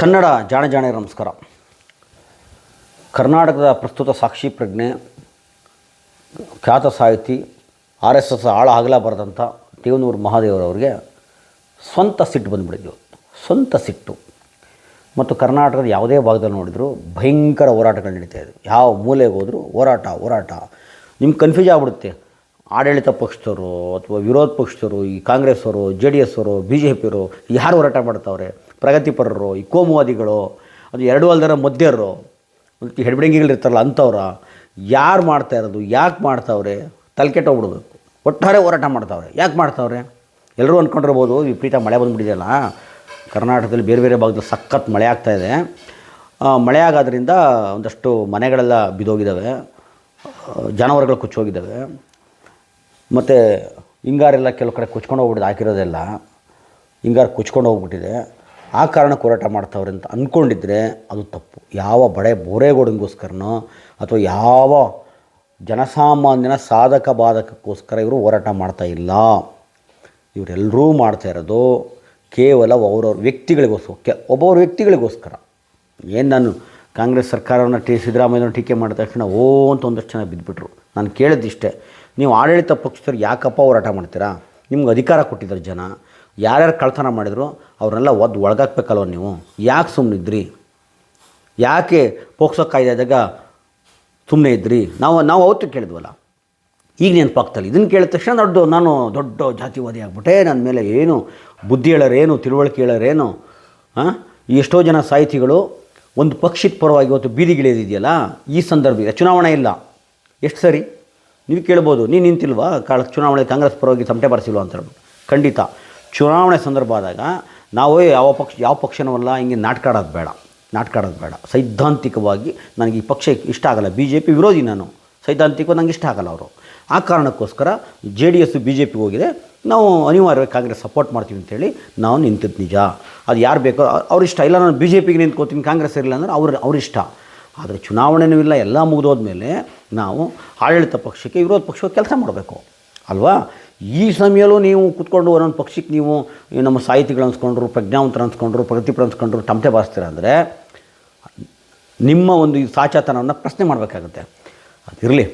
ಕನ್ನಡ ಜಾಣ ಜಾಣೆ ನಮಸ್ಕಾರ. ಕರ್ನಾಟಕದ ಪ್ರಸ್ತುತ ಸಾಕ್ಷಿ ಪ್ರಜ್ಞೆ, ಖ್ಯಾತ ಸಾಹಿತಿ, ಆರ್ ಎಸ್ ಎಸ್ ಆಳ ಆಗಲ ಬರೆದಂಥ ದೇವನೂರು ಮಹಾದೇವರವ್ರಿಗೆ ಸ್ವಂತ ಸಿಟ್ಟು ಬಂದುಬಿಡಿದ್ವು ಸ್ವಂತ ಸಿಟ್ಟು. ಮತ್ತು ಕರ್ನಾಟಕದ ಯಾವುದೇ ಭಾಗದಲ್ಲಿ ನೋಡಿದರೂ ಭಯಂಕರ ಹೋರಾಟಗಳು ನಡೀತಾ ಇದೆ. ಯಾವ ಮೂಲೆಗೆ ಹೋದರೂ ಹೋರಾಟ ಹೋರಾಟ. ನಿಮ್ಗೆ ಕನ್ಫ್ಯೂಸ್ ಆಗಿಬಿಡುತ್ತೆ. ಆಡಳಿತ ಪಕ್ಷದವರು ಅಥವಾ ವಿರೋಧ ಪಕ್ಷದವರು, ಈ ಕಾಂಗ್ರೆಸ್ಸವರು, ಜೆ ಡಿ ಎಸ್ ಅವರು ಬಿ ಜೆ ಪಿಯವರು ಯಾರು ಹೋರಾಟ ಮಾಡ್ತಾವ್ರೆ? ಪ್ರಗತಿಪರರು, ಈ ಅದು ಎರಡು ಅಲ್ದರ ಮಧ್ಯರು ಮತ್ತು ಹೆಡ್ಬಿಡಂಗಿಗಳಿರ್ತಾರಲ್ಲ ಅಂಥವ್ರ ಯಾರು ಮಾಡ್ತಾ ಇರೋದು, ಯಾಕೆ ಮಾಡ್ತಾವ್ರೆ, ತಲೆ ಕೆಟ್ಟೋಗ್ಬಿಡ್ಬೇಕು ಒಟ್ಟಾರೆ ಹೋರಾಟ ಮಾಡ್ತಾವ್ರೆ. ಯಾಕೆ ಮಾಡ್ತಾವ್ರೆ? ಎಲ್ಲರೂ ಅಂದ್ಕೊಂಡಿರ್ಬೋದು ವಿಪರೀತ ಮಳೆ ಬಂದುಬಿಟ್ಟಿದೆಯಲ್ಲ, ಕರ್ನಾಟಕದಲ್ಲಿ ಬೇರೆ ಬೇರೆ ಭಾಗದಲ್ಲಿ ಸಖತ್ ಮಳೆ ಆಗ್ತಾಯಿದೆ ಮಳೆ ಆಗೋದ್ರಿಂದ ಒಂದಷ್ಟು ಮನೆಗಳೆಲ್ಲ ಬಿದ್ದೋಗಿದ್ದಾವೆ. ಜಾನುವಾರುಗಳು ಕುಚ್ಚೋಗಿದ್ದಾವೆ. ಮತ್ತು ಹಿಂಗಾರೆಲ್ಲ ಕೆಲವು ಕಡೆ ಕುಚ್ಕೊಂಡು ಹೋಗ್ಬಿಟ್ಟಿದೆ ಹಾಕಿರೋದೆಲ್ಲ ಹಿಂಗಾರು ಕುಚ್ಕೊಂಡು ಹೋಗ್ಬಿಟ್ಟಿದೆ. ಆ ಕಾರಣಕ್ಕೆ ಹೋರಾಟ ಮಾಡ್ತಾವ್ರೆ ಅಂತ ಅಂದ್ಕೊಂಡಿದ್ರೆ ಅದು ತಪ್ಪು. ಯಾವ ಬಡೆ ಬೋರೇಗೌಡನಿಗೋಸ್ಕರನೋ ಅಥವಾ ಯಾವ ಜನಸಾಮಾನ್ಯನ ಸಾಧಕ ಬಾಧಕಕ್ಕೋಸ್ಕರ ಇವರು ಹೋರಾಟ ಮಾಡ್ತಾ ಇಲ್ಲ. ಇವರೆಲ್ಲರೂ ಮಾಡ್ತಾ ಇರೋದು ಕೇವಲ ಅವರವ್ರ ವ್ಯಕ್ತಿಗಳಿಗೋಸ್ಕರ, ಕೆ, ಒಬ್ಬೊಬ್ಬರ ವ್ಯಕ್ತಿಗಳಿಗೋಸ್ಕರ. ಏನು ನಾನು ಕಾಂಗ್ರೆಸ್ ಸರ್ಕಾರವನ್ನು ಟಿ ಸಿದ್ದರಾಮಯ್ಯನ ಟೀಕೆ ಮಾಡಿದ ತಕ್ಷಣ, ಓ ಅಂತ ಒಂದಷ್ಟು ಜನ ಬಿದ್ದುಬಿಟ್ರು ನಾನು ಕೇಳಿದ್ದಿಷ್ಟೇ, ನೀವು ಆಡಳಿತ ಪಕ್ಷದವ್ರು ಯಾಕಪ್ಪ ಹೋರಾಟ ಮಾಡ್ತೀರಾ? ನಿಮ್ಗೆ ಅಧಿಕಾರ ಕೊಟ್ಟಿದ್ದಾರೆ ಜನ. ಯಾರ್ಯಾರು ಕಳ್ತನ ಮಾಡಿದ್ರು, ಅವ್ರನ್ನೆಲ್ಲ ಒದ್ದು ಒಳಗಾಕ್ಬೇಕಲ್ವ ನೀವು? ಯಾಕೆ ಸುಮ್ಮನಿದ್ರಿ ಯಾಕೆ ಪೋಕ್ಸೋ ಕಾಯ್ದೆದಾಗ ಸುಮ್ಮನೆ ಇದ್ರಿ? ನಾವು ನಾವು ಅವತ್ತು ಕೇಳಿದ್ವಲ್ಲ. ಈಗ ನೆನಪಾಗ್ತಲ್ಲ ಇದನ್ನು ಕೇಳಿದ ತಕ್ಷಣ ದೊಡ್ಡ ನಾನು ದೊಡ್ಡ ಜಾತಿವಾದಿ ಆಗ್ಬಿಟ್ಟೆ ನನ್ನ ಮೇಲೆ ಏನು ಬುದ್ಧಿ ಹೇಳೋರೇನು, ತಿಳುವಳಿಕೆ ಹೇಳೋರೇನು ಹಾಂ ಎಷ್ಟೋ ಜನ ಸಾಹಿತಿಗಳು ಒಂದು ಪಕ್ಷದ ಪರವಾಗಿ ಇವತ್ತು ಬೀದಿಗಿಳಿದಿದೆಯಲ್ಲ ಈ ಸಂದರ್ಭದಲ್ಲಿ ಚುನಾವಣೆ ಇಲ್ಲ. ಎಷ್ಟು ಸರಿ? ನೀವು ಕೇಳ್ಬೋದು, ನೀನು ನಿಂತಿಲ್ವಾ? ಕಾಳ ಚುನಾವಣೆ ಕಾಂಗ್ರೆಸ್ ಪರವಾಗಿ ತಮಟೆ ಬಾರಿಸಿಲ್ವಾ ಅಂತ ಹೇಳ್ಬಿಟ್ಟು. ಖಂಡಿತ. ಚುನಾವಣೆ ಸಂದರ್ಭ ಆದಾಗ ನಾವು ಯಾವ ಪಕ್ಷ, ಯಾವ ಪಕ್ಷನವಲ್ಲ, ಹಿಂಗೆ ನಾಟಕ ಆಡೋದು ಬೇಡ ನಾಟಕ ಆಡೋದು ಬೇಡ. ಸೈದ್ಧಾಂತಿಕವಾಗಿ ನನಗೆ ಈ ಪಕ್ಷ ಇಷ್ಟ ಆಗಲ್ಲ. ಬಿ ಜೆ ಪಿ ವಿರೋಧಿ ನಾನು. ಸೈದ್ಧಾಂತಿಕವಾಗಿ ನನಗೆ ಇಷ್ಟ ಆಗಲ್ಲ ಅವರು. ಆ ಕಾರಣಕ್ಕೋಸ್ಕರ J D S B J ಪಿಗೆ ಹೋಗಿದೆ. ನಾವು ಅನಿವಾರ್ಯವಾಗಿ ಕಾಂಗ್ರೆಸ್ ಸಪೋರ್ಟ್ ಮಾಡ್ತೀವಿ ಅಂತೇಳಿ ನಾವು ನಿಂತಿದ್ದು ನಿಜ. ಅದು ಯಾರು ಬೇಕೋ ಅವ್ರ ಇಷ್ಟ. ಇಲ್ಲ, ನಾನು ಬಿ ಜೆ ಪಿಗೆ ನಿಂತ್ಕೋತೀನಿ, ಕಾಂಗ್ರೆಸ್ ಇರಲಿಲ್ಲ ಅಂದರೆ ಅವ್ರ ಅವರಿಷ್ಟ ಆದರೆ ಚುನಾವಣೆನೂ ಇಲ್ಲ. ಎಲ್ಲ ಮುಗಿದೋದ್ಮೇಲೆ ನಾವು ಆಡಳಿತ ಪಕ್ಷಕ್ಕೆ, ವಿರೋಧ ಪಕ್ಷಕ್ಕೆ ಕೆಲಸ ಮಾಡಬೇಕು. ಅಲ್ವಾ? ಈ ಸಮಯಲ್ಲೂ ನೀವು ಕುತ್ಕೊಂಡು ಒಂದೊಂದು ಪಕ್ಷಕ್ಕೆ ನೀವು ನಮ್ಮ ಸಾಹಿತಿಗಳು ಅನ್ಸ್ಕೊಂಡ್ರು, ಪ್ರಜ್ಞಾವಂತರು ಅನ್ಸ್ಕೊಂಡ್ರು, ಪ್ರಗತಿಪರ ಅನ್ಸ್ಕೊಂಡ್ರು ತಮಟೆ ಬಾರಿಸ್ತೀರ ಅಂದರೆ ನಿಮ್ಮ ಒಂದು ಸಾಚಾತನವನ್ನು ಪ್ರಶ್ನೆ ಮಾಡಬೇಕಾಗುತ್ತೆ. ಅದಿರಲಿ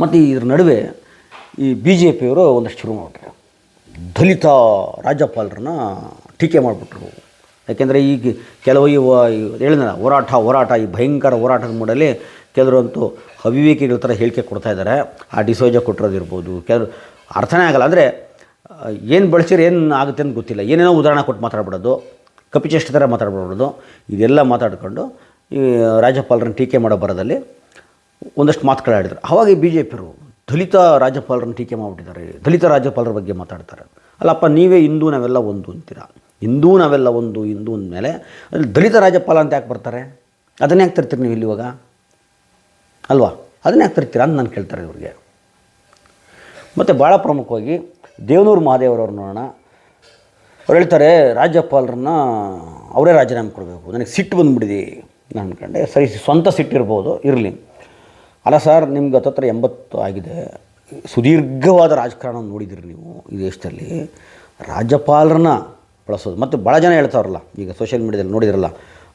ಮತ್ತು ಇದ್ರ ನಡುವೆ ಈ ಬಿ ಜೆ ಪಿಯವರು ಒಂದಷ್ಟು ಶುರು ಮಾಡಿಬಿಟ್ರು. ದಲಿತ ರಾಜ್ಯಪಾಲರನ್ನ ಟೀಕೆ ಮಾಡಿಬಿಟ್ರು. ಯಾಕೆಂದರೆ ಈಗ ಕೆಲವು ಇವ ಹೇಳಿದ ಹೋರಾಟ ಹೋರಾಟ, ಈ ಭಯಂಕರ ಹೋರಾಟದ ಮೂಡಲ್ಲಿ ಕೆಲವರಂತೂ ಅವಿವೇಕಿಗಳ ಥರ ಹೇಳಿಕೆ ಕೊಡ್ತಾ ಇದ್ದಾರೆ. ಆ ಡಿಸೋಜ ಕೊಟ್ಟಿರೋದಿರ್ಬೋದು ಕೆಲವರು ಅರ್ಥನೇ ಆಗಲ್ಲ. ಅಂದರೆ ಏನು ಬಳಸಿದ್ರೆ ಏನು ಆಗುತ್ತೆ ಅಂತ ಗೊತ್ತಿಲ್ಲ. ಏನೇನೋ ಉದಾಹರಣೆ ಕೊಟ್ಟು ಮಾತಾಡ್ಬಿಡೋದು, ಕಪಿಚೇಷ್ಟ ಥರ ಮಾತಾಡ್ಬಿಡೋದು, ಇದೆಲ್ಲ ಮಾತಾಡ್ಕೊಂಡು ಈ ರಾಜ್ಯಪಾಲರನ್ನ ಟೀಕೆ ಮಾಡೋ ಬರದಲ್ಲಿ ಒಂದಷ್ಟು ಮಾತುಗಳಾಡಿದ್ರು ಅವಾಗ ಬಿ ಜೆ ಪಿಯವರು ದಲಿತ ರಾಜ್ಯಪಾಲರನ್ನು ಟೀಕೆ ಮಾಡಿಬಿಟ್ಟಿದ್ದಾರೆ. ದಲಿತ ರಾಜ್ಯಪಾಲರ ಬಗ್ಗೆ ಮಾತಾಡ್ತಾರೆ. ಅಲ್ಲಪ್ಪ, ನೀವೇ ಹಿಂದೂ, ನಾವೆಲ್ಲ ಒಂದು ಅಂತೀರ? ಹಿಂದೂ, ನಾವೆಲ್ಲ ಒಂದು, ಹಿಂದೂ ಅಂದಮೇಲೆ ಅಲ್ಲಿ ದಲಿತ ರಾಜ್ಯಪಾಲ ಅಂತ ಯಾಕೆ ಬರ್ತಾರೆ? ಅದನ್ನೇ ಯಾಕೆ ತರ್ತೀರಿ ನೀವು ಇಲ್ಲಿ ಇವಾಗ? ಅಲ್ವಾ? ಅದನ್ನೇ ಯಾಕೆ ತರ್ತೀರಾ ಅಂತ ನಾನು ಕೇಳ್ತಾರೆ ಇವ್ರಿಗೆ. ಮತ್ತು ಭಾಳ ಪ್ರಮುಖವಾಗಿ ದೇವನೂರು ಮಹಾದೇವರವ್ರು ನೋಡೋಣ. ಅವ್ರು ಹೇಳ್ತಾರೆ, ರಾಜ್ಯಪಾಲರನ್ನ ಅವರೇ ರಾಜೀನಾಮೆ ಕೊಡಬೇಕು. ನನಗೆ ಸಿಟ್ಟು ಬಂದುಬಿಡಿದೆ ನಾನು ಅಂದ್ಕೊಂಡೆ ಸರಿ, ಸ್ವಂತ ಸಿಟ್ಟಿರ್ಬೋದು ಇರಲಿ. ಅಲ್ಲ ಸರ್, ನಿಮ್ಗೆ ಹತ್ತತ್ರ ಎಂಬತ್ತು ಆಗಿದೆ. ಸುದೀರ್ಘವಾದ ರಾಜಕಾರಣ ನೋಡಿದಿರಿ ನೀವು ಈ ದೇಶದಲ್ಲಿ ರಾಜ್ಯಪಾಲರನ್ನ ಬಳಸೋದು. ಮತ್ತು ಭಾಳ ಜನ ಹೇಳ್ತಾರಲ್ಲ ಈಗ ಸೋಷಿಯಲ್ ಮೀಡ್ಯಾದಲ್ಲಿ ನೋಡಿದ್ರಲ್ಲ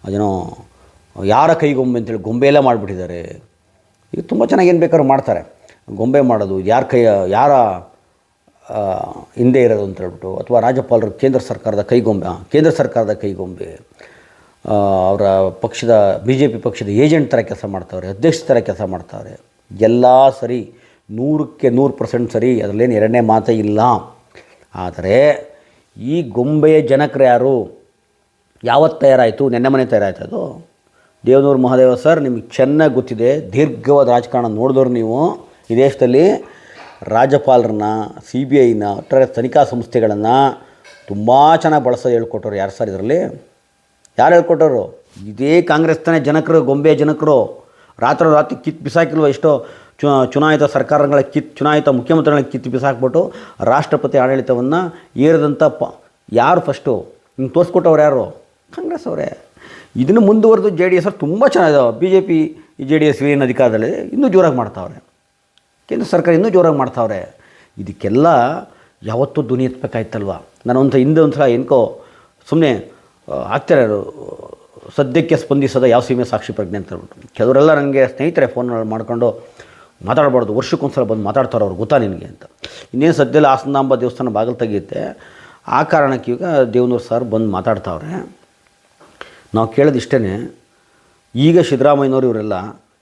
ಅದೇನೋ ಯಾರ ಕೈಗೊಂಬೆ ಅಂತೇಳಿ ಗೊಂಬೆ ಎಲ್ಲ ಮಾಡಿಬಿಟ್ಟಿದ್ದಾರೆ. ಈಗ ತುಂಬ ಚೆನ್ನಾಗಿ ಏನು ಬೇಕಾದ್ರೂ ಮಾಡ್ತಾರೆ. ಗೊಂಬೆ ಮಾಡೋದು, ಯಾರ ಕೈಯ, ಯಾರ ಹಿಂದೆ ಇರೋದು ಅಂತ ಹೇಳ್ಬಿಟ್ಟು, ಅಥವಾ ರಾಜ್ಯಪಾಲರು ಕೇಂದ್ರ ಸರ್ಕಾರದ ಕೈಗೊಂಬೆ ಕೇಂದ್ರ ಸರ್ಕಾರದ ಕೈಗೊಂಬೆ ಅವರ ಪಕ್ಷದ ಬಿ ಜೆ ಪಿ ಪಕ್ಷದ ಏಜೆಂಟ್ ಥರ ಕೆಲಸ ಮಾಡ್ತಾವ್ರೆ, ಅಧ್ಯಕ್ಷ ಥರ ಕೆಲಸ ಮಾಡ್ತಾವ್ರೆ, ಎಲ್ಲ ಸರಿ ನೂರಕ್ಕೆ ನೂರು ಪರ್ಸೆಂಟ್ ಸರಿ ಅದರಲ್ಲೇನು ಎರಡನೇ ಮಾತೇ ಇಲ್ಲ. ಆದರೆ ಈ ಗೊಂಬೆಯ ಜನಕರು ಯಾರು? ಯಾವತ್ತು ತಯಾರಾಯಿತು? ನೆನ್ನೆ ಮನೆ ತಯಾರಾಯ್ತು ಅದು? ದೇವನೂರು ಮಹಾದೇವ ಸರ್, ನಿಮಗೆ ಚೆನ್ನಾಗಿ ಗೊತ್ತಿದೆ, ದೀರ್ಘವಾದ ರಾಜಕಾರಣ ನೋಡಿದವ್ರು ನೀವು. ಈ ದೇಶದಲ್ಲಿ ರಾಜ್ಯಪಾಲರನ್ನ ಸಿ ಬಿ ಐನ ಒಟ್ಟಾರೆ ತನಿಖಾ ಸಂಸ್ಥೆಗಳನ್ನು ತುಂಬ ಚೆನ್ನಾಗಿ ಬಳಸೋದು ಹೇಳ್ಕೊಟ್ಟವ್ರು ಯಾರು ಸರ್ ಇದರಲ್ಲಿ? ಯಾರು ಹೇಳ್ಕೊಟ್ಟರು ಇದೇ ಕಾಂಗ್ರೆಸ್ ತಾನೇ ಜನಕರು, ಗೊಂಬೆ ಜನಕರು. ರಾತ್ರಿ ರಾತ್ರಿ ಕಿತ್ತು ಬಿಸಾಕಿಲ್ವ ಎಷ್ಟೋ ಚು, ಚುನಾಯಿತ ಸರ್ಕಾರಗಳ ಕಿತ್, ಚುನಾಯಿತ ಮುಖ್ಯಮಂತ್ರಿಗಳ ಕಿತ್ತು ಬಿಸಾಕ್ಬಿಟ್ಟು ರಾಷ್ಟ್ರಪತಿ ಆಡಳಿತವನ್ನು ಏರಿದಂಥ ಪ, ಯಾರು ಫಸ್ಟು? ಹಿಂಗೆ ತೋರಿಸ್ಕೊಟ್ಟವ್ರು ಯಾರು? ಕಾಂಗ್ರೆಸ್ ಅವರೇ. ಇದನ್ನು ಮುಂದುವರೆದು ಜೆ ಡಿ ಎಸ್ ಅವ್ರು ತುಂಬ ಚೆನ್ನಾಗಿದ್ದಾವೆ B J P J D S ಏನು ಅಧಿಕಾರದಲ್ಲಿ ಇನ್ನೂ ಜೋರಾಗಿ ಮಾಡ್ತಾವ್ರೆ. ಕೇಂದ್ರ ಸರ್ಕಾರ ಇನ್ನೂ ಜೋರಾಗಿ ಮಾಡ್ತಾವ್ರೆ. ಇದಕ್ಕೆಲ್ಲ ಯಾವತ್ತೂ ಧ್ವನಿ ನಾನು ಒಂದು ಹಿಂದೆ ಒಂದು ಸಲ ಏನಕೋ ಸುಮ್ಮನೆ ಆಗ್ತಾರೆ ಸದ್ಯಕ್ಕೆ ಸ್ಪಂದಿಸದ ಯಾವ ಸೀಮೆ ಸಾಕ್ಷಿ ಪ್ರಜ್ಞೆ ಅಂತ ಹೇಳ್ಬಿಟ್ಟು. ಕೆಲವರೆಲ್ಲ ನನಗೆ ಸ್ನೇಹಿತರೆ ಫೋನ್ ಮಾಡ್ಕೊಂಡು ಮಾತಾಡಬಾರ್ದು, ವರ್ಷಕ್ಕೊಂದ್ಸಲ ಬಂದು ಮಾತಾಡ್ತಾರೆ ಅವ್ರು, ಗೊತ್ತಾ ನಿನಗೆ ಅಂತ. ಇನ್ನೇನು ಸದ್ಯದಲ್ಲಿ ಆಸನಾಂಬ ದೇವಸ್ಥಾನ ಬಾಗಿಲು ತೆಗೆಯುತ್ತೆ. ಆ ಕಾರಣಕ್ಕೆ ಈಗ ದೇವನೂರು ಸರ್ ಬಂದು ಮಾತಾಡ್ತಾವ್ರೆ. ನಾವು ಕೇಳೋದು ಇಷ್ಟೇ ಈಗ ಸಿದ್ದರಾಮಯ್ಯನವರು ಇವರೆಲ್ಲ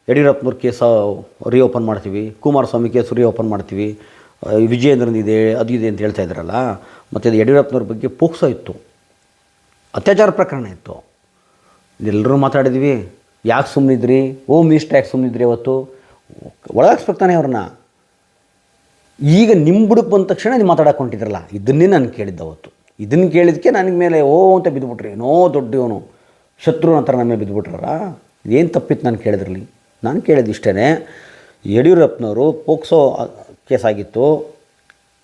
ಯಡಿಯೂರಪ್ಪನವ್ರ ಕೇಸ ರಿಓಪನ್ ಮಾಡ್ತೀವಿ, ಕುಮಾರಸ್ವಾಮಿ ಕೇಸ್ ರಿಓಪನ್ ಮಾಡ್ತೀವಿ ವಿಜಯೇಂದ್ರನಿದೆ ಅದು ಇದೆ ಅಂತ ಹೇಳ್ತಾ ಇದ್ರಲ್ಲ, ಮತ್ತು ಅದು ಯಡಿಯೂರಪ್ಪನವ್ರ ಬಗ್ಗೆ ಪೋಕ್ಸೋ ಇತ್ತು. ಅತ್ಯಾಚಾರ ಪ್ರಕರಣ ಇತ್ತು. ಎಲ್ಲರೂ ಮಾತಾಡಿದ್ವಿ, ಯಾಕೆ ಸುಮ್ಮನಿದ್ರಿ ಓ ಮಿಸ್ಟ್ ಯಾಕೆ ಸುಮ್ಮನಿದ್ರಿ ಅವತ್ತು? ಒಳಗಾಕ್ಸ್ಬೇಕಾನೆ ಅವ್ರನ್ನ. ಈಗ ನಿಮ್ಮ ಬುಡಕ್ಕೆ ಬಂದ ತಕ್ಷಣ ನೀವು ಮಾತಾಡಕ್ಕೆ ಹೊಂಟಿದ್ರಲ್ಲ, ಇದನ್ನೇ ನಾನು ಕೇಳಿದ್ದೆ ಅವತ್ತು. ಇದನ್ನು ಕೇಳಿದ್ದಕ್ಕೆ ನನಗೆ ಮೇಲೆ, ಓ, ಅಂತ ಬಿದ್ದುಬಿಟ್ರಿ ಏನೋ ದೊಡ್ಡವನು. ಶತ್ರು ನಂತರ ನನ್ನ ಮೇಲೆ ಬಿದ್ದುಬಿಟ್ರಲ್ಲ ಏನು ತಪ್ಪಿತ್ತು ನಾನು ಕೇಳಿದ್ರಲ್ಲಿ? ನಾನು ಕೇಳಿದ್ದು ಇಷ್ಟೇ ಯಡಿಯೂರಪ್ಪನವರು ಪೋಕ್ಸೋ ಕೇಸ್ ಆಗಿತ್ತು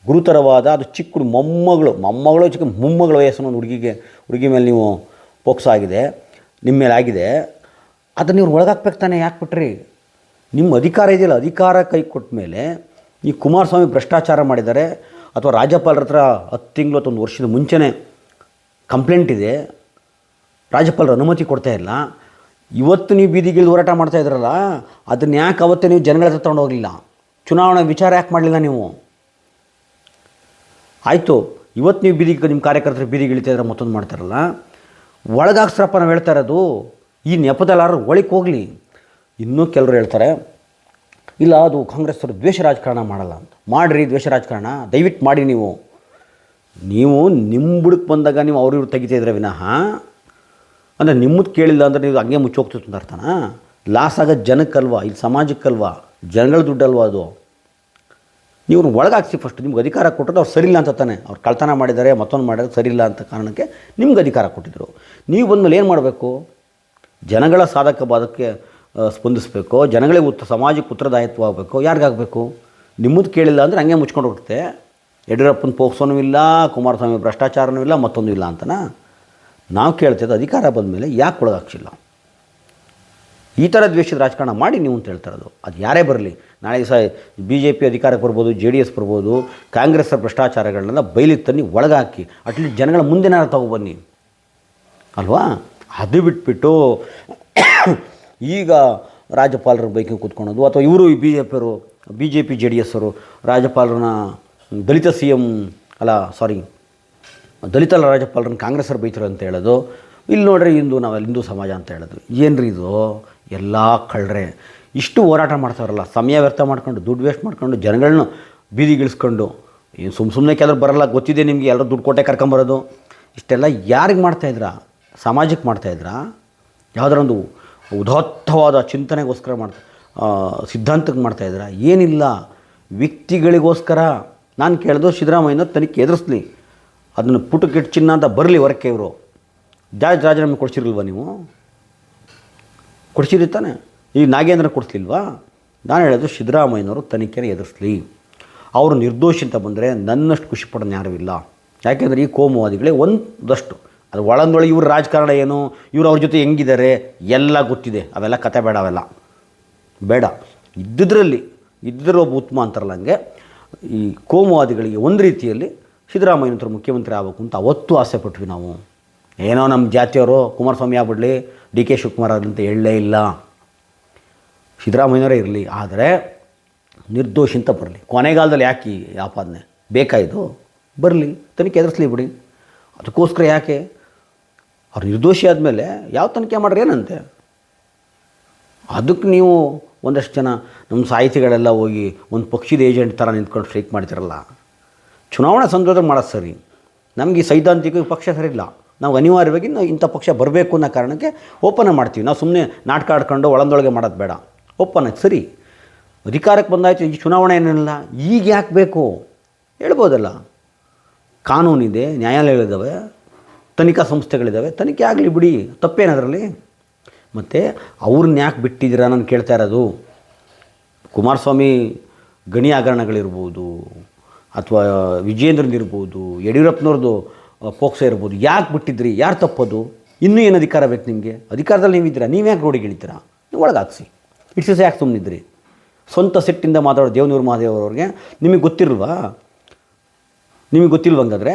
ಗುರುತರವಾದ, ಅದು ಚಿಕ್ಕ ಮೊಮ್ಮಗಳು ಮೊಮ್ಮಗಳು, ಚಿಕ್ಕ ಮೊಮ್ಮಗಳ ವಯಸ್ಸನ್ನು ಒಂದು ಹುಡುಗಿಗೆ, ಹುಡುಗಿ ಮೇಲೆ ನೀವು ಪೋಕ್ಸೋ ಆಗಿದೆ, ನಿಮ್ಮ ಮೇಲೆ ಆಗಿದೆ, ಅದನ್ನು ಇವ್ರು ಒಳಗಾಕ್ಬೇಕು ತಾನೆ, ಯಾಕೆ ಬಿಟ್ರಿ? ನಿಮ್ಮ ಅಧಿಕಾರ ಇದೆಯಲ್ಲ, ಅಧಿಕಾರ ಕೈ ಕೊಟ್ಟ ಮೇಲೆ ಈ ಕುಮಾರಸ್ವಾಮಿ ಭ್ರಷ್ಟಾಚಾರ ಮಾಡಿದ್ದಾರೆ, ಅಥವಾ ರಾಜ್ಯಪಾಲರ ಹತ್ರ ಹತ್ತು ತಿಂಗಳು ಅಥವಾ ಒಂದು ವರ್ಷದ ಮುಂಚೆನೇ ಕಂಪ್ಲೇಂಟ್ ಇದೆ, ರಾಜ್ಯಪಾಲರು ಅನುಮತಿ ಕೊಡ್ತಾ ಇಲ್ಲ ಇವತ್ತು ನೀವು ಬೀದಿಗಿಳಿದು ಹೋರಾಟ ಮಾಡ್ತಾ ಇದ್ರಲ್ಲ, ಅದನ್ನ ಯಾಕೆ ಅವತ್ತೇ ನೀವು ಜನಗಳ ಹತ್ರ ತೊಗೊಂಡು ಹೋಗಲಿಲ್ಲ? ಚುನಾವಣೆ ವಿಚಾರ ಯಾಕೆ ಮಾಡಲಿಲ್ಲ ನೀವು? ಆಯಿತು, ಇವತ್ತು ನೀವು ಬೀದಿಗೆ ನಿಮ್ಮ ಕಾರ್ಯಕರ್ತರು ಇಳಿತಾ ಇದ್ರೆ ಮತ್ತೊಂದು ಮಾಡ್ತಾರಲ್ಲ? ಒಳಗಾಕ್ಸ್ರಪ್ಪ ನಾವು ಹೇಳ್ತಾ ಇರೋದು, ಈ ನೆಪದಲ್ಲಾರು ಒಳಕ್ಕೆ ಹೋಗಲಿ. ಇನ್ನೂ ಕೆಲವರು ಹೇಳ್ತಾರೆ, ಇಲ್ಲ, ಅದು ಕಾಂಗ್ರೆಸ್ ಅವರು ದ್ವೇಷ ರಾಜಕಾರಣ ಮಾಡಲ್ಲ ಅಂತ. ಮಾಡಿರಿ, ದ್ವೇಷ ರಾಜಕಾರಣ, ದಯವಿಟ್ಟು ಮಾಡಿ ನೀವು. ನೀವು ನಿಮ್ಮ ಬುಡಕ್ಕೆ ಬಂದಾಗ ನೀವು ಅವ್ರಿವ್ರು ತೆಗಿತಾ ಇದ್ರೆ ವಿನಃ ಅಂದರೆ ನಿಮ್ಮದು ಕೇಳಿಲ್ಲ ಅಂದರೆ ನೀವು ಹಂಗೆ ಮುಚ್ಚೋಗ್ತಿತ್ತು ಅಂತ ಅರ್ಥನಾ ಲಾಸ್ ಆಗೋದು ಜನಕ್ಕಲ್ವಾ? ಇಲ್ಲಿ ಸಮಾಜಕ್ಕಲ್ವಾ? ಜನಗಳ ದುಡ್ಡಲ್ವಾ ಅದು? ನೀವು ಒಳಗಾಕ್ಸಿ ಫಸ್ಟ್ ನಿಮ್ಗೆ ಅಧಿಕಾರ ಕೊಟ್ಟದ್ದು ಅವ್ರು ಸರಿಯಿಲ್ಲ ಅಂತ ತಾನೆ. ಅವ್ರು ಕಳ್ತನ ಮಾಡಿದ್ದಾರೆ, ಮತ್ತೊಂದು ಮಾಡಿದ್ರೆ ಸರಿಯಿಲ್ಲ ಅಂತ ಕಾರಣಕ್ಕೆ ನಿಮ್ಗೆ ಅಧಿಕಾರ ಕೊಟ್ಟಿದ್ದರು ನೀವು ಬಂದಮೇಲೆ ಏನು ಮಾಡಬೇಕು? ಜನಗಳ ಸಾಧಕ ಬಾಧಕ್ಕೆ ಸ್ಪಂದಿಸಬೇಕು. ಜನಗಳಿಗೆ ಉತ್ತ ಸಮಾಜಕ್ಕೆ ಉತ್ತರದಾಯಿತ್ವ ಆಗಬೇಕು ಯಾರಿಗಾಗಬೇಕು? ನಿಮ್ಮದು ಕೇಳಿಲ್ಲ ಅಂದರೆ ಹಂಗೆ ಮುಚ್ಕೊಂಡು ಹೋಗುತ್ತೆ ಯಡಿಯೂರಪ್ಪನ ಪೋಕ್ಸೋನೂ ಇಲ್ಲ, ಕುಮಾರಸ್ವಾಮಿ ಭ್ರಷ್ಟಾಚಾರನೂ ಇಲ್ಲ, ಮತ್ತೊಂದು ಇಲ್ಲ ಅಂತನಾ? ನಾವು ಕೇಳ್ತಿದ್ದು ಅಧಿಕಾರ ಬಂದ ಮೇಲೆ ಯಾಕೆ ಒಳಗಾಗ್ಸಿಲ್ಲ? ಈ ಥರ ದ್ವೇಷದ ರಾಜಕಾರಣ ಮಾಡಿ ನೀವು ಅಂತ ಹೇಳ್ತಾ ಇರೋದು. ಅದು ಯಾರೇ ಬರಲಿ, ನಾಳೆ ದಿವಸ ಬಿ ಜೆ ಪಿ ಅಧಿಕಾರಕ್ಕೆ ಬರ್ಬೋದು, ಜೆ ಡಿ ಎಸ್ ಬರ್ಬೋದು ಕಾಂಗ್ರೆಸ್ನ ಭ್ರಷ್ಟಾಚಾರಗಳನ್ನೆಲ್ಲ ಬಯಲಿಗೆ ತನ್ನಿ ಒಳಗಾಕಿ ಅಟ್ಲೀಸ್ಟ್ ಜನಗಳ ಮುಂದೆನಾರು ತಗೊಬನ್ನಿ ಅಲ್ವಾ? ಅದು ಬಿಟ್ಬಿಟ್ಟು ಈಗ ರಾಜ್ಯಪಾಲರ ಬೈಕಿಗೆ ಕೂತ್ಕೊಳೋದು ಅಥವಾ ಇವರು ಬಿ ಜೆ ಪಿಯವರು B J P J D S ಅವರು, ರಾಜ್ಯಪಾಲರನ್ನ ದಲಿತ ಸಿ ಎಂ, ಅಲ್ಲ ಸಾರಿ ದಲಿತ ರಾಜ್ಯಪಾಲರನ್ನು ಕಾಂಗ್ರೆಸ್ಸರು ಬೈತರು ಅಂತ ಹೇಳೋದು. ಇಲ್ಲಿ ನೋಡ್ರಿ ಹಿಂದೂ ನಾವೆಲ್ಲ ಹಿಂದೂ ಸಮಾಜ ಅಂತ ಹೇಳೋದು. ಏನ್ರಿ ಇದು? ಎಲ್ಲ ಕಳ್ಳರೆ. ಇಷ್ಟು ಹೋರಾಟ ಮಾಡ್ತಾರಲ್ಲ ಸಮಯ ವ್ಯರ್ಥ ಮಾಡ್ಕೊಂಡು, ದುಡ್ಡು ವೇಸ್ಟ್ ಮಾಡ್ಕೊಂಡು, ಜನಗಳನ್ನ ಬೀದಿಗಿಳಿಸ್ಕೊಂಡು. ಏನು ಸುಮ್ಮ ಸುಮ್ಮನೆ ಕೆಲವ್ರು ಬರಲ್ಲ. ಗೊತ್ತಿದೆ ನಿಮಗೆ ಎಲ್ಲರೂ ದುಡ್ಡು ಕೊಟ್ಟೆ ಕರ್ಕೊಂಬರೋದು. ಇಷ್ಟೆಲ್ಲ ಯಾರಿಗೆ ಮಾಡ್ತಾಯಿದ್ರ ಸಮಾಜಕ್ಕೆ ಮಾಡ್ತಾಯಿದ್ರಾ ಯಾವುದರ ಒಂದು ಉದಾತ್ತವಾದ ಚಿಂತನೆಗೋಸ್ಕರ ಮಾಡ್ತಾ ಸಿದ್ಧಾಂತಕ್ಕೆ ಮಾಡ್ತಾಯಿದ್ರ ಏನಿಲ್ಲ. ವ್ಯಕ್ತಿಗಳಿಗೋಸ್ಕರ. ನಾನು ಕೇಳಿದ್ರು ಸಿದ್ದರಾಮಯ್ಯನ ತನಿಖೆ ಎದುರಿಸ್ಲಿ. ಅದನ್ನು ಪುಟಕ್ಕಿಟ್ಟು ಚಿನ್ನ ಅಂತ ಬರಲಿ ಹೊರಕ್ಕೆ ಇವರು. ಜಾಜ್ ರಾಜೀನಾಮೆ ಕೊಡ್ಸಿರಲ್ವ ನೀವು? ಕೊಡ್ಸಿರಿ ತಾನೆ. ಈಗ ನಾಗೇಂದ್ರ ಕೊಡಿಸ್ಲಿಲ್ವಾ? ನಾನು ಹೇಳೋದು ಸಿದ್ದರಾಮಯ್ಯನವರು ತನಿಖೆನ ಎದುರಿಸಲಿ. ಅವರು ನಿರ್ದೋಷಿ ಅಂತ ಬಂದರೆ ನನ್ನಷ್ಟು ಖುಷಿ ಪಡೋದು ಯಾರೂ ಇಲ್ಲ. ಯಾಕೆಂದರೆ ಈ ಕೋಮುವಾದಿಗಳೇ ಒಂದಷ್ಟು. ಅದು ಒಳಂದೊಳಗೆ ಇವ್ರ ರಾಜಕಾರಣ ಏನು? ಇವರು ಅವ್ರ ಜೊತೆ ಹೆಂಗಿದ್ದಾರೆ? ಎಲ್ಲ ಗೊತ್ತಿದೆ. ಅವೆಲ್ಲ ಕತೆ ಬೇಡ ಅವೆಲ್ಲ. ಬೇಡ. ಇದ್ದಿದ್ರಲ್ಲಿ ಇದ್ದರೂ ಒಬ್ಬ ಉತ್ತಮ ಅಂತಾರಲ್ಲ ಹಂಗೆ, ಈ ಕೋಮುವಾದಿಗಳಿಗೆ ಒಂದು ರೀತಿಯಲ್ಲಿ ಸಿದ್ದರಾಮಯ್ಯನಂತರ ಮುಖ್ಯಮಂತ್ರಿ ಆಗಬೇಕು ಅಂತ ಅವತ್ತು ಆಸೆ ಪಟ್ವಿ ನಾವು. ಏನೋ ನಮ್ಮ ಜಾತಿಯವರು ಕುಮಾರಸ್ವಾಮಿ ಆಗ್ಬಿಡ್ಲಿ, ಡಿ ಕೆ ಶಿವಕುಮಾರ್ ಆಗಲಿ ಅಂತ ಹೇಳಲೇ ಇಲ್ಲ. ಸಿದ್ದರಾಮಯ್ಯನವರೇ ಇರಲಿ, ಆದರೆ ನಿರ್ದೋಷಿ ಅಂತ ಬರಲಿ. ಕೊನೆಗಾಲದಲ್ಲಿ ಯಾಕೆ ಈ ಆಪಾದನೆ? ಬೇಕಾಯಿತು ಬರಲಿ, ತನಿಖೆ ಎದುರಿಸ್ಲಿ ಬಿಡಿ. ಅದಕ್ಕೋಸ್ಕರ ಯಾಕೆ? ಅವ್ರು ನಿರ್ದೋಷಿ ಆದಮೇಲೆ ಯಾವ ತನಿಖೆ ಮಾಡ್ರಿ ಏನಂತೆ? ಅದಕ್ಕೆ ನೀವು ಒಂದಷ್ಟು ಜನ ನಮ್ಮ ಸಾಹಿತಿಗಳೆಲ್ಲ ಹೋಗಿ ಒಂದು ಪಕ್ಷದ ಏಜೆಂಟ್ ಥರ ನಿಂತ್ಕೊಂಡು ಸ್ಟ್ರೈಕ್ ಮಾಡ್ತಿರಲ್ಲ. ಚುನಾವಣಾ ಸಂದರ್ಭದಲ್ಲಿ ಮಾಡೋದು ಸರಿ. ನಮಗೆ ಸೈದ್ಧಾಂತಿಕ ಪಕ್ಷ ಸರಿ ಇಲ್ಲ ನಾವು ಅನಿವಾರ್ಯವಾಗಿ ನಾವು ಇಂಥ ಪಕ್ಷ ಬರಬೇಕು ಅನ್ನೋ ಕಾರಣಕ್ಕೆ ಓಪನ್ ಮಾಡ್ತೀವಿ. ನಾವು ಸುಮ್ಮನೆ ನಾಟಕ ಆಡ್ಕೊಂಡು ಒಳಂದೊಳಗೆ ಮಾಡೋದು ಬೇಡ. ಓಪನ್ ಸರಿ. ಅಧಿಕಾರಕ್ಕೆ ಬಂದಾಯಿತು ಈ ಚುನಾವಣೆ ಏನಿಲ್ಲ. ಈಗ ಯಾಕೆ ಬೇಕು? ಹೇಳ್ಬೋದಲ್ಲ. ಕಾನೂನಿದೆ ನ್ಯಾಯಾಲಯಗಳಿದ್ದಾವೆ, ತನಿಖಾ ಸಂಸ್ಥೆಗಳಿದ್ದಾವೆ. ತನಿಖೆ ಆಗಲಿ ಬಿಡಿ. ತಪ್ಪೇನದರಲ್ಲಿ? ಮತ್ತು ಅವ್ರನ್ನ ಯಾಕೆ ಬಿಟ್ಟಿದ್ದೀರಾ ನಾನು ಕೇಳ್ತಾ ಇರೋದು. ಕುಮಾರಸ್ವಾಮಿ ಗಣಿ ಹಗರಣಗಳಿರ್ಬೋದು ಅಥವಾ ವಿಜೇಂದ್ರನಿರ್ಬೋದು ಯಡಿಯೂರಪ್ಪನವ್ರದ್ದು ಪೋಕ್ಸೋ ಇರ್ಬೋದು, ಯಾಕೆ ಬಿಟ್ಟಿದ್ರಿ, ಯಾರು ತಪ್ಪೋದು? ಇನ್ನೂ ಏನು ಅಧಿಕಾರ ಬೇಕು ನಿಮಗೆ? ಅಧಿಕಾರದಲ್ಲಿ ನೀವಿದ್ದೀರಾ? ನೀವು ಯಾಕೆ ರೋಡಿಗೆ ಇಳಿತೀರಾ? ನೀವು ಒಳಗಾಕ್ಸಿ ಇಟ್ಸ್ ಯಾಕೆ ಸುಮ್ಮನಿದ್ರಿ ಸ್ವಂತ ಸೆಟ್ಟಿಂದ ಮಾತಾಡೋ ದೇವನೂರು ಮಹಾದೇವರವ್ರಿಗೆ ನಿಮಗೆ ಗೊತ್ತಿರಲ್ವಾ? ನಿಮಗೆ ಗೊತ್ತಿಲ್ವ ಹಂಗಾದ್ರೆ?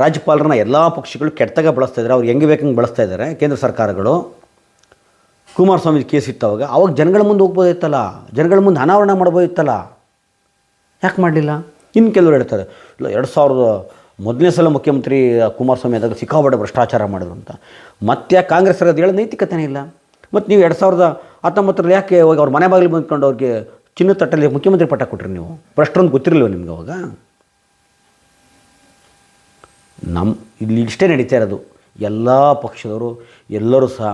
ರಾಜ್ಯಪಾಲರನ್ನ ಎಲ್ಲ ಪಕ್ಷಗಳು ಕೆಟ್ಟದಾಗ ಬಳಸ್ತಾ ಇದ್ದಾರೆ ಅವ್ರು ಹೆಂಗೆ ಬೇಕಂಗೆ ಬಳಸ್ತಾ ಇದ್ದಾರೆ ಕೇಂದ್ರ ಸರ್ಕಾರಗಳು. ಕುಮಾರಸ್ವಾಮಿ ಕೇಸ್ ಇತ್ತವಾಗ, ಅವಾಗ ಜನಗಳ ಮುಂದೆ ಹೋಗ್ಬೋದಿತ್ತಲ್ಲ? ಜನಗಳ ಮುಂದೆ ಅನಾವರಣ ಮಾಡ್ಬೋದಿತ್ತಲ್ಲ? ಯಾಕೆ ಮಾಡಲಿಲ್ಲ? ಇನ್ನು ಕೆಲವರು ಹೇಳ್ತಾರೆ, ಇಲ್ಲ, ಎರಡು ಸಾವಿರದ ಮೊದಲನೇ ಸಲ ಮುಖ್ಯಮಂತ್ರಿ ಕುಮಾರಸ್ವಾಮಿ ಆದಾಗ ಸಿಕ್ಕಾಪಟ್ಟೆ ಭ್ರಷ್ಟಾಚಾರ ಮಾಡಿದ್ರು ಅಂತ. ಮತ್ತೆ ಕಾಂಗ್ರೆಸ್ ಅದು ಹೇಳೋ ನೈತಿಕತೆನೇ ಇಲ್ಲ. ಮತ್ತು ನೀವು ಎರಡು ಸಾವಿರದ ಹತ್ತೊಂಬತ್ತರಲ್ಲಿ ಯಾಕೆ ಹೋಗಿ ಅವ್ರ ಮನೆ ಬಾಗಿಲು ಬಂದ್ಕೊಂಡು ಅವ್ರಿಗೆ ಚಿನ್ನ ತಟ್ಟಲ್ಲಿ ಮುಖ್ಯಮಂತ್ರಿ ಪಟ್ಟ ಕೊಟ್ರಿ ನೀವು? ಭ್ರಷ್ಟರೊಂದು ಗೊತ್ತಿರಲಿಲ್ಲ ನಿಮ್ಗೆ ಅವಾಗ? ನಮ್ಮ ಇಲ್ಲಿ ಇಷ್ಟೇ ನಡೀತಾ ಇರೋದು. ಎಲ್ಲ ಪಕ್ಷದವರು, ಎಲ್ಲರೂ ಸಹ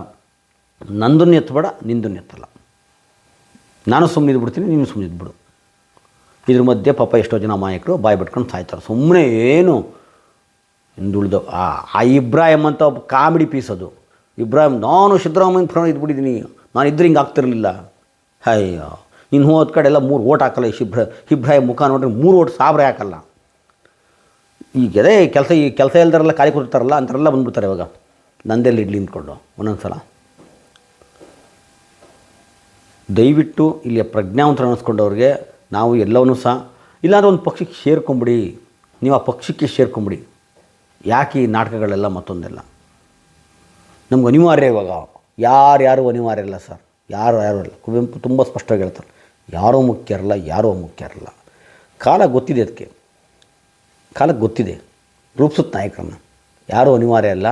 ನಂದನ್ನು ಎತ್ತಬೇಡ ನಿಂದನ್ನು ಎತ್ತಲ್ಲ. ನಾನು ಸುಮ್ಮನೆ ಬಿಡ್ತೀನಿ ನೀನು ಸುಮ್ಮನೆ ಬಿಡು ಇದ್ರ ಮಧ್ಯೆ ಪಾಪ ಎಷ್ಟೋ ಜನ ಮಾಯಕರು ಬಾಯಿ ಬಿಟ್ಕೊಂಡು ಸಾಯ್ತಾರೆ. ಸುಮ್ಮನೆ ಏನು ಹಿಂದುಳಿದ, ಆ ಆ ಅಂತ ಒಬ್ಬ ಕಾಮಿಡಿ ಪೀಸ್ ಅದು. ಇಬ್ರಾಹಿಂ, ನಾನು ಸಿದ್ದರಾಮಯ್ಯ ಫ್ರೆಂಡ್ ಇದ್ಬಿಟ್ಟಿದ್ದೀನಿ. ನಾನು ಇದ್ರೆ ಹಿಂಗೆ ಆಗ್ತಿರಲಿಲ್ಲ. ಅಯ್ಯೋ ಇನ್ನು ಹೋದ ಕಡೆ ಎಲ್ಲ ಮೂರು ಓಟ್ ಹಾಕಲ್ಲ ಈ ಶಿಬ್ರ, ಇಬ್ರಾಹಿಂ ಮುಖ ನೋಡ್ರಿ ಮೂರು ಓಟ್ ಸಾಬ್ರೆ ಹಾಕಲ್ಲ. ಈಗ ಅದೇ ಕೆಲಸ, ಈ ಕೆಲಸ ಇಲ್ದಾರೆಲ್ಲ ಖಾಲಿ ಕೊಡ್ತಾರಲ್ಲ ಅಂತಾರೆಲ್ಲ ಬಂದ್ಬಿಡ್ತಾರೆ ಇವಾಗ. ನಂದೆಲ್ಲಿ ಇಡ್ಲಿ ನಿಂತ್ಕೊಂಡು ಒಂದೊಂದು ಸಲ ದಯವಿಟ್ಟು ಇಲ್ಲಿಯ ಪ್ರಜ್ಞಾವಂತರ ಅನ್ನಿಸ್ಕೊಂಡವ್ರಿಗೆ ನಾವು ಎಲ್ಲವನ್ನೂ ಸಹ, ಇಲ್ಲಾಂದ್ರೆ ಒಂದು ಪಕ್ಷಕ್ಕೆ ಸೇರ್ಕೊಂಬಿಡಿ, ನೀವು ಆ ಪಕ್ಷಕ್ಕೆ ಸೇರ್ಕೊಂಬಿಡಿ. ಯಾಕೆ ಈ ನಾಟಕಗಳೆಲ್ಲ ಮತ್ತೊಂದೆಲ್ಲ? ನಮ್ಗೆ ಅನಿವಾರ್ಯ ಇವಾಗ. ಯಾರ್ಯಾರು ಅನಿವಾರ್ಯ ಇಲ್ಲ ಸರ್. ಯಾರು ಯಾರು ಇಲ್ಲ. ಕುವೆಂಪು ತುಂಬ ಸ್ಪಷ್ಟವಾಗಿ ಹೇಳ್ತಾರೆ ಯಾರೂ ಮುಖ್ಯ ಇರಲ್ಲ, ಯಾರೂ ಮುಖ್ಯ ಇರಲ್ಲ. ಕಾಲ ಗೊತ್ತಿದೆ ಅದಕ್ಕೆ. ಕಾಲಕ್ಕೆ ಗೊತ್ತಿದೆ. ರೂಪಿಸುತ್ತೆ ನಾಯಕರನ್ನು. ಯಾರೂ ಅನಿವಾರ್ಯ ಅಲ್ಲ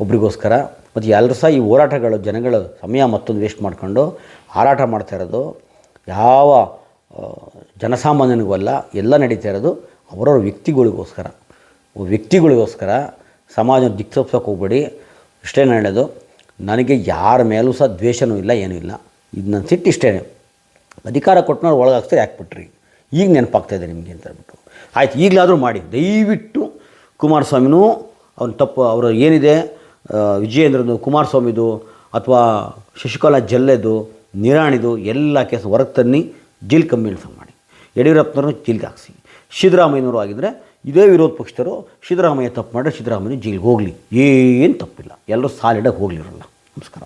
ಒಬ್ರಿಗೋಸ್ಕರ. ಮತ್ತು ಎಲ್ಲರೂ ಸಹ ಈ ಹೋರಾಟಗಳು, ಜನಗಳು ಸಮಯ ಮತ್ತೊಂದು ವೇಸ್ಟ್ ಮಾಡ್ಕೊಂಡು, ಹಾರಾಟ ಮಾಡ್ತಾ ಇರೋದು. ಯಾವ ಜನಸಾಮಾನ್ಯನಿಗೂ ಅಲ್ಲ, ಎಲ್ಲ ನಡೀತಾ ಇರೋದು ಅವರವ್ರ ವ್ಯಕ್ತಿಗಳಿಗೋಸ್ಕರ. ವ್ಯಕ್ತಿಗಳಿಗೋಸ್ಕರ ಸಮಾಜ ದಿಕ್ಸೋಪ್ಸೋಕೆ ಹೋಗ್ಬೇಡಿ. ಇಷ್ಟೇ ನಾನು ಹೇಳೋದು ನನಗೆ ಯಾರ ಮೇಲೂ ಸಹ ದ್ವೇಷನೂ ಇಲ್ಲ, ಏನೂ ಇಲ್ಲ. ಇದು ನನ್ನ ಸಿಟ್ಟು ಇಷ್ಟೇ ಅಧಿಕಾರ ಕೊಟ್ಟನವ್ರು ಒಳಗಾಗ್ತಾರೆ ಯಾಕೆ ಈಗ ನೆನಪಾಗ್ತಾಯಿದೆ ನಿಮಗೆ ಅಂತ ಹೇಳ್ಬಿಟ್ಟು. ಆಯ್ತು, ಈಗಲಾದರೂ ಮಾಡಿ. ದಯವಿಟ್ಟು ಕುಮಾರಸ್ವಾಮಿನೂ ಅವ್ನ ತಪ್ಪು, ಅವರು ಏನಿದೆ ವಿಜಯೇಂದ್ರದು ಕುಮಾರಸ್ವಾಮಿದು, ಅಥವಾ ಶಶಿಕಲಾ ಜಲ್ಲೆದು, ನಿರಾಣಿದು, ಎಲ್ಲ ಕೇಸ್ ಹೊರಗೆ ತನ್ನಿ. ಜೈಲ್ ಕಮ್ಮಿಳಿಸ ಮಾಡಿ. ಯಡಿಯೂರಪ್ಪನವ್ರನ್ನ ಜೈಲ್ಗೆ ಹಾಕ್ಸಿ. ಸಿದ್ದರಾಮಯ್ಯನವರು ಆಗಿದ್ದರೆ ಇದೇ ವಿರೋಧ ಪಕ್ಷದವರು ಸಿದ್ದರಾಮಯ್ಯ ತಪ್ಪು ಮಾಡಿದ್ರೆ ಸಿದ್ದರಾಮಯ್ಯ ಜೈಲಿಗೆ ಹೋಗಲಿ. ಏನು ತಪ್ಪಿಲ್ಲ. ಎಲ್ಲರೂ ಸಾಲಿಡಾಗಿ ಹೋಗಲಿರಲ್ಲ ನಮಸ್ಕಾರ.